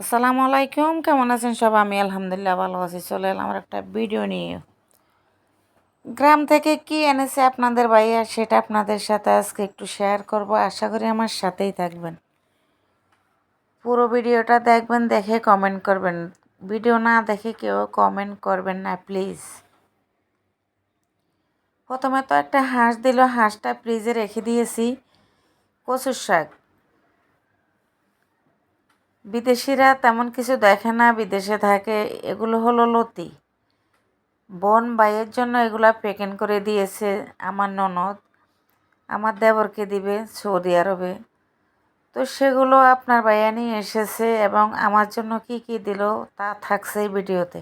আসসালামু আলাইকুম, কেমন আছেন সব? আমি আলহামদুলিল্লাহ ভালো আছি। চলে এলাম আমার একটা ভিডিও নিয়ে। গ্রাম থেকে কি এনেছে আপনাদের ভাইয়া, সেটা আপনাদের সাথে আজকে একটু শেয়ার করব। আশা করি আমার সাথেই থাকবেন। পুরো ভিডিওটা দেখবেন, দেখে কমেন্ট করবেন। ভিডিও না দেখে কেউ কমেন্ট করবেন না প্লিজ প্রথমে তো একটা হাঁস দিল, হাঁসটা ফ্রিজে রেখে দিয়েছি। কচুর শাক। বিদেশিরা তেমন কিছু দেখে না, বিদেশে থাকে। এগুলো হলো লতি। বোন ভাইয়ের জন্য এগুলা প্যাকেন করে দিয়েছে আমার ননদ। আমার দেবরকে দিবে, সৌদি আরবে। তো সেগুলো আপনার ভাইয়া নিয়ে এসেছে এবং আমার জন্য কি কি দিল তা থাকছে ভিডিওতে।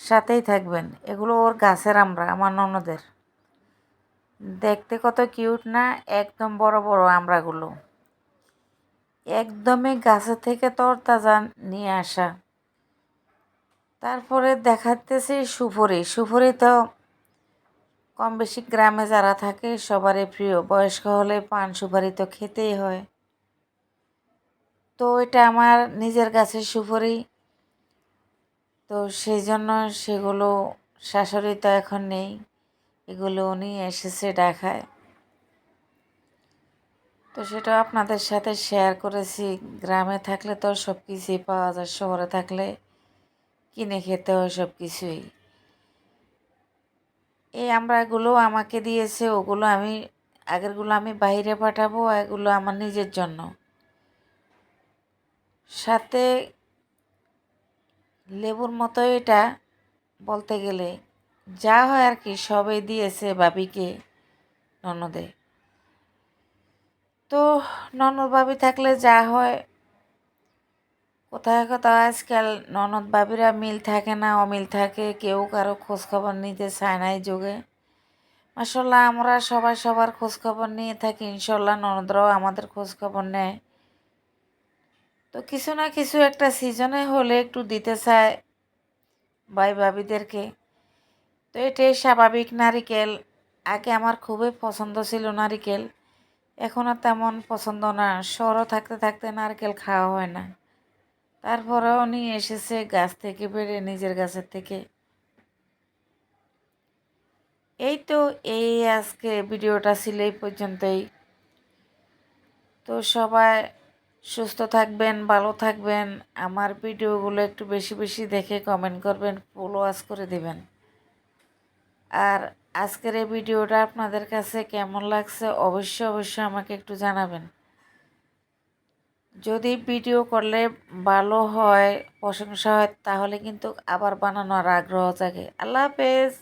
সাথেই থাকবেন। এগুলো ওর গাছের আমরা, আমার ননদের। দেখতে কত কিউট না? একদম বড় বড় আমরাগুলো। একদমই গাছের থেকে তরতাজা নিয়ে আসা। তারপরে দেখাতেছি সুপুরি। সুপুরি তো কম বেশি গ্রামে যারা থাকে সবারই প্রিয়। বয়স্ক হলে পান সুপারি তো খেতেই হয়। তো এটা আমার নিজের গাছের সুপুরি। তো সেই জন্য সেগুলো শাশুড়ি তো এখন নেই। এগুলো উনি এসেছে দেখায় তো সেটা আপনাদের সাথে শেয়ার করেছি। গ্রামে থাকলে তো সব কিছুই পাওয়া যায়, শহরে থাকলে কিনে খেতে হয় সব কিছুই এই আমরা এগুলো আমাকে দিয়েছে, ওগুলো আমি, আগেরগুলো আমি বাইরে পাঠাবো এগুলো আমার নিজের জন্য। সাথে লেবুর মতো এটা বলতে গেলে, যা হয় আর কি, সবই দিয়েছে বাবিকে ননদে। তো ননদ ভাবি থাকলে যা হয়। কোথায় কোথাও আজকাল ননদ ভাবিরা মিল থাকে না, অমিল থাকে, কেউ কারও খোঁজখবর নিতে চায় না এই যুগে। মাসাল্লাহ আমরা সবাই সবার খোঁজখবর নিয়ে থাকি ইনশাল্লাহ ননদরাও আমাদের খোঁজখবর নেয়। তো কিছু না কিছু একটা সিজনে হলে একটু দিতে চায় ভাই ভাবিদেরকে। তো এটাই স্বাভাবিক নারিকেল। আগে আমার খুবই পছন্দ ছিল নারিকেল। এখন আর তেমন পছন্দ না। শহরও থাকতে থাকতে নারকেল খাওয়া হয় না। তারপরেও নিয়ে এসেছে গাছ থেকে বেড়ে নিজের গাছের থেকে। এই তো এই আজকে ভিডিওটা ছিল এই পর্যন্তই। তো সবাই সুস্থ থাকবেন, ভালো থাকবেন। আমার ভিডিওগুলো একটু বেশি বেশি দেখে কমেন্ট করবেন ফলো ওয়াচ করে দেবেন। আর আজকের এই ভিডিওটা আপনাদের কাছে কেমন লাগছে অবশ্যই অবশ্যই আমাকে একটু জানাবেন। যদি ভিডিও করলে ভালো হয়, প্রশংসা হয়, তাহলে কিন্তু আবার বানানোর আগ্রহ জাগে। আল্লাহ হাফেজ।